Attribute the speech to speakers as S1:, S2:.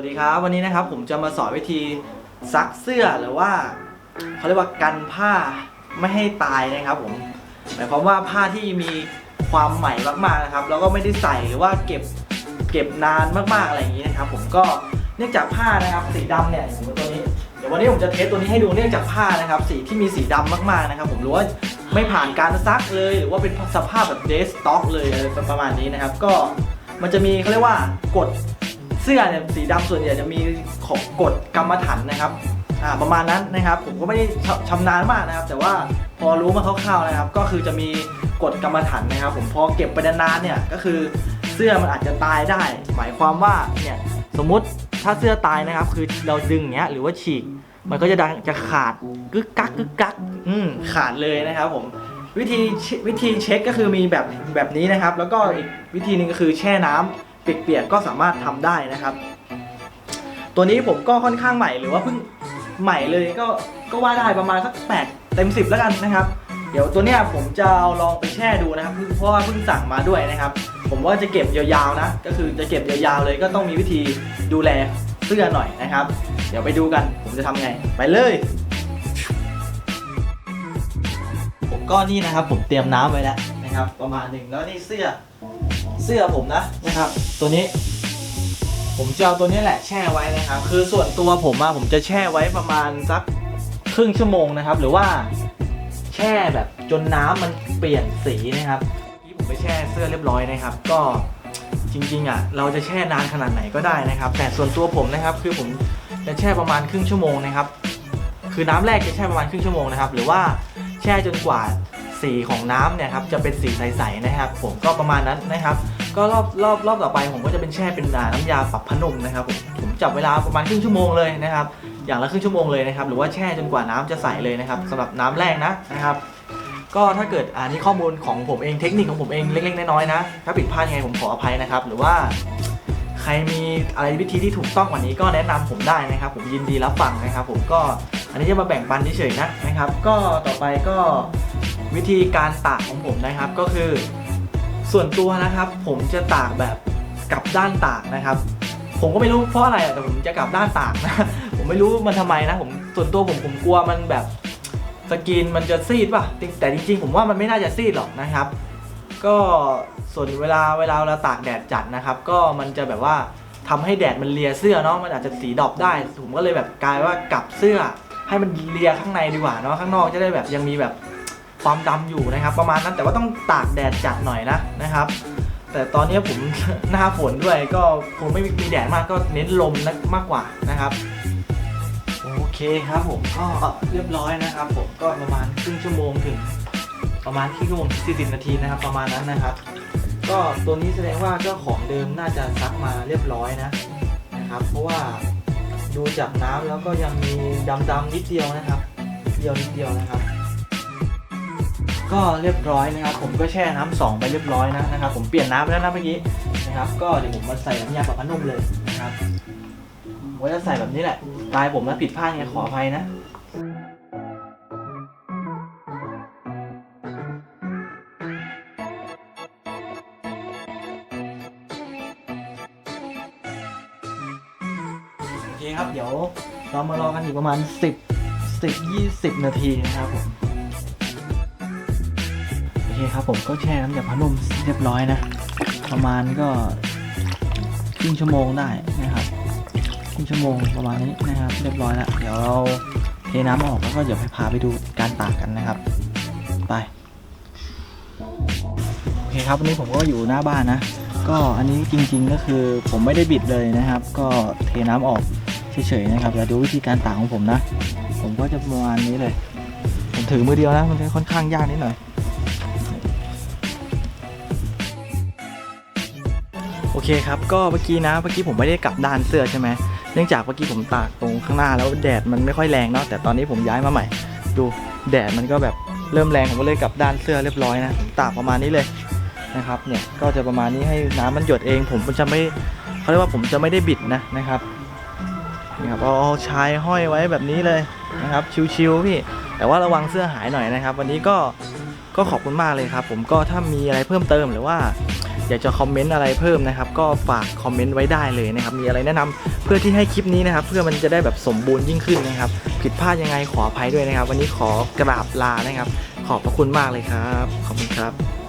S1: วัสดีครับ วันนี้นะครับผมจะมาสอนวิธีซักเสื้อหรือว่าเขาเรียกว่ากันผ้าไม่ให้ตายนะครับผมหมายความว่าผ้าที่มีความใหม่มากๆนะครับ แล้วก็ไม่ได้ใส่หรือว่าเก็บเก็บนานมากๆอะไรอย่างนี้นะครับ ผมก็เนื่องจากผ้านะครับสีดำเนี่ยอย่างตัวนี้เดี๋ยววันนี้ผมจะเทสตัวนี้ให้ดูเนื่องจากผ้านะครับ สีที่มีสีดำมากๆนะครับ ผมรู้ว่าไม่ผ่านการซักเลย หรือว่าเป็นสภาพแบบเดสต็อกเลยอะไรประมาณนี้นะครับ ก็มันจะมีเขาเรียกว่ากฎ เสื้อเนี่ยสีดำส่วนใหญ่จะมีของกฎกรรมฐานนะครับอ่าประมาณนั้นนะครับ ผมก็ไม่ได้ชชำนาญมากนะครับ แต่ว่าพอรู้มาคร่าวๆนะครับ ก็คือจะมีกฎกรรมฐานนะครับ ผมพอเก็บไปนานๆเนี่ยก็คือเสื้อมันอาจจะตายได้ หมายความว่าเนี่ยสมมติถ้าเสื้อตายนะครับ คือเราดึงเงี้ยหรือว่าฉีกมันก็จะดังจะขาดกึกกักกึกกักอืมขาดเลยนะครับ ผมวิธีวิธีเช็คก็คือมีแบบแบบนี้นะครับ แล้วก็อีกวิธีหนึ่งก็คือแช่น้ำ เปียกๆก็สามารถทำได้นะครับ ตัวนี้ผมก็ค่อนข้างใหม่หรือว่าเพิ่งใหม่เลยก็ก็ว่าได้ประมาณสักแปดเต็มสิบแล้วกันนะครับ เดี๋ยวตัวเนี้ยผมจะลองไปแช่ดูนะครับเพราะว่าเพิ่งสั่งมาด้วยนะครับ ผมว่าจะเก็บยาวๆนะ ก็คือจะเก็บยาวๆเลยก็ต้องมีวิธีดูแลเสื้อหน่อยนะครับ เดี๋ยวไปดูกันผมจะทำไง ไปเลย ผมก็นี่นะครับผมเตรียมน้ำไว้แล้วนะครับ ประมาณหนึ่งแล้วนี่เสื้อ เสื้อผมนะนะครับ ตัวนี้ ผมจะเอาตัวนี้แหละแช่ไว้นะครับ คือส่วนตัวผมอะผมจะแช่ไว้ประมาณสักครึ่งชั่วโมงนะครับ หรือว่าแช่แบบจนน้ำมันเปลี่ยนสีนะครับที่ผมไปแช่เสื้อเรียบร้อยนะครับ ก็จริงๆอะเราจะแช่นานขนาดไหนก็ได้นะครับ แต่ส่วนตัวผมนะครับคือผมจะแช่ประมาณครึ่งชั่วโมงนะครับ คือน้ำแรกจะแช่ประมาณครึ่งชั่วโมงนะครับ หรือว่าแช่จนกว่า สีของน้ำเนี่ยครับจะเป็นสีใสๆนะครับ ผมก็ประมาณนั้นนะครับ ก็รอบรอบรอบต่อไปผมก็จะเป็นแช่เป็นน้ำยาปรับผ้านุ่มนะครับผมผมจับเวลาประมาณครึ่งชั่วโมงเลยนะครับ อย่างละครึ่งชั่วโมงเลยนะครับ หรือว่าแช่จนกว่าน้ำจะใสเลยนะครับสำหรับน้ำแรกนะนะครับ ก็ถ้าเกิดอ่านี่ข้อมูลของผมเองเทคนิคของผมเองเล็กๆน้อยๆนะถ้าผิดพลาดยังไงผมขออภัยนะครับ หรือว่าใครมีอะไรวิธีที่ถูกต้องกว่านี้ก็แนะนำผมได้นะครับ ผมยินดีรับฟังนะครับ ผมก็อันนี้จะมาแบ่งปันเฉยๆนะนะครับ ก็ต่อไปก็ วิธีการตากของผมนะครับก็คือ ส่วนตัวนะครับ ผมจะตากแบบกลับด้านตากนะครับ ผมก็ไม่รู้เพราะอะไรแต่ผมจะกลับด้านตากนะผมไม่รู้มันทำไมนะผมส่วนตัวผมผมกลัวมันแบบสกินมันจะซีดป่ะแต่จริงๆ ผมว่ามันไม่น่าจะซีดหรอกนะครับ ก็ส่วนเวลาเวลาเราตากแดดจัดนะครับ ก็มันจะแบบว่าทำให้แดดมันเลียเสื้อเนาะมันอาจจะสีดอปได้ ผมก็เลยแบบกลายว่ากลับเสื้อให้มันเลียข้างในดีกว่าเนาะข้างนอกจะได้แบบยังมีแบบ ความดำอยู่นะครับ ประมาณนั้นแต่ว่าต้องตากแดดจัดหน่อยนะนะครับ แต่ตอนนี้ผมหน้าฝนด้วยก็คงไม่มีแดดมากก็เน้นลมนะมากกว่านะครับโอเคครับผมก็เรียบร้อยนะครับ ผมก็ประมาณครึ่งชั่วโมงถึงประมาณครึ่งชั่วโมง40นาทีนะครับ ประมาณนั้นนะครับ ก็ตัวนี้แสดงว่าเจ้าของเดิมน่าจะซักมาเรียบร้อยนะนะครับ เพราะว่าดูจากน้ำแล้วก็ยังมีดำๆนิดเดียวนะครับเดียวนิดเดียวนะครับ ก็เรียบร้อยนะครับ ผมก็แช่น้ำสองไปเรียบร้อยนะนะครับ ผมเปลี่ยนน้ำไปแล้วนะเมื่อกี้นะครับ ก็เดี๋ยวผมมาใส่น้ำยาปรับผ้านุ่มเลยนะครับผมจะใส่แบบนี้แหละลายผมนะผิดพลาดไงขออภัยนะโอเคครับเดี๋ยวเรามารอกันอีกประมาณ 10 10 20 นาทีนะครับผม คครับผมก็แช่น้ำยาผ้านุ่มเรียบร้อยนะ ประมาณก็ครึ่งชั่วโมงได้นะครับครึ่งชั่วโมงประมาณนี้นะครับ เรียบร้อยแล้วเดี๋ยวเราเทน้ำออกแล้วก็เดี๋ยวไปพาไปดูการตากกันนะครับ ไปโอเคครับวันนี้ผมก็อยู่หน้าบ้านนะ ก็อันนี้จริงๆก็คือผมไม่ได้บิดเลยนะครับ ก็เทน้ำออกเฉยๆนะครับเดี๋ยวดูวิธีการตากของผมนะ ผมก็จะประมาณนี้เลย ผมถือมือเดียวนะมันจะค่อนข้างยากนิดหน่อย โอเคครับก็เมื่อกี้นะเมื่อกี้ผมไม่ได้กลับด้านเสื้อใช่ไหมเนื่องจากเมื่อกี้ผมตากตรงข้างหน้าแล้วแดดมันไม่ค่อยแรงเนาะแต่ตอนนี้ผมย้ายมาใหม่ ดูแดดมันก็แบบเริ่มแรงผมก็เลยกลับด้านเสื้อเรียบร้อยนะตากประมาณนี้เลยนะครับเนี่ยก็จะประมาณนี้ให้น้ำมันหยดเอง ผมจะไม่เขาเรียกว่าผมจะไม่ได้บิดนะนะครับนี่ครับเอาชายห้อยไว้แบบนี้เลยนะครับชิวๆพี่ แต่ว่าระวังเสื้อหายหน่อยนะครับ วันนี้ก็ก็ขอบคุณมากเลยครับ ผมก็ถ้ามีอะไรเพิ่มเติมหรือว่า อยากจะคอมเมนต์อะไรเพิ่มนะครับ ก็ฝากคอมเมนต์ไว้ได้เลยนะครับ มีอะไรแนะนำเพื่อที่ให้คลิปนี้นะครับ เพื่อมันจะได้แบบสมบูรณ์ยิ่งขึ้นนะครับ ผิดพลาดยังไงขออภัยด้วยนะครับ วันนี้ขอกราบลานะครับ ขอบพระคุณมากเลยครับ ขอบคุณครับ